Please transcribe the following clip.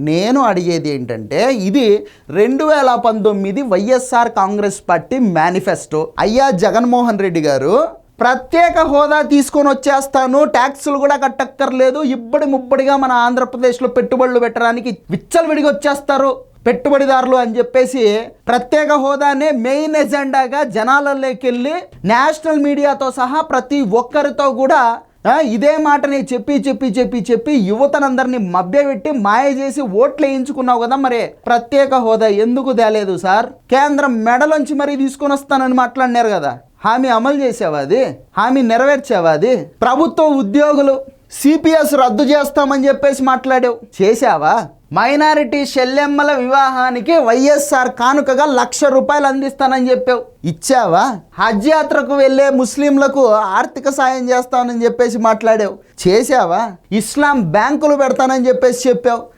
నేను అడిగేది ఏంటంటే ఇది రెండు వేల పంతొమ్మిది వైఎస్ఆర్ కాంగ్రెస్ పార్టీ మేనిఫెస్టో. అయ్యా జగన్మోహన్ రెడ్డి గారు ప్రత్యేక హోదా తీసుకొని వచ్చేస్తాను ట్యాక్సులు కూడా కట్టక్కర్లేదు ఇబ్బడి ముబ్బడిగా మన ఆంధ్రప్రదేశ్లో పెట్టుబడులు పెట్టడానికి విచ్చలవిడిగా వచ్చేస్తారు పెట్టుబడిదారులు అని చెప్పేసి ప్రత్యేక హోదానే మెయిన్ ఎజెండాగా జనాలలోకి వెళ్ళి నేషనల్ మీడియాతో సహా ప్రతి ఒక్కరితో కూడా ఇదే మాటని చెప్పి చెప్పి చెప్పి చెప్పి యువతనందరినీ మభ్యపెట్టి మాయ చేసి ఓట్లు వేయించుకున్నావు కదా మరి. ప్రత్యేక హోదా ఎందుకు తేలేదు సార్? కేంద్రం మెడలోంచి మరీ తీసుకొని వస్తానని మాట్లాడినారు కదా. హామీ అమలు చేసావా అది? హామీ నెరవేర్చావా అది? ప్రభుత్వ ఉద్యోగులు సిపిఎస్ రద్దు చేస్తామని చెప్పేసి మాట్లాడావు. చేశావా? మైనారిటీ షెల్లెమ్మల వివాహానికి వైఎస్ఆర్ కానుకగా లక్ష రూపాయలు అందిస్తానని చెప్పావు. ఇచ్చావా? హజ్ యాత్రకు వెళ్ళే ముస్లింలకు ఆర్థిక సాయం చేస్తానని చెప్పేసి మాట్లాడావు. చేశావా? ఇస్లాం బ్యాంకులు పెడతానని చెప్పేసి చెప్పావు.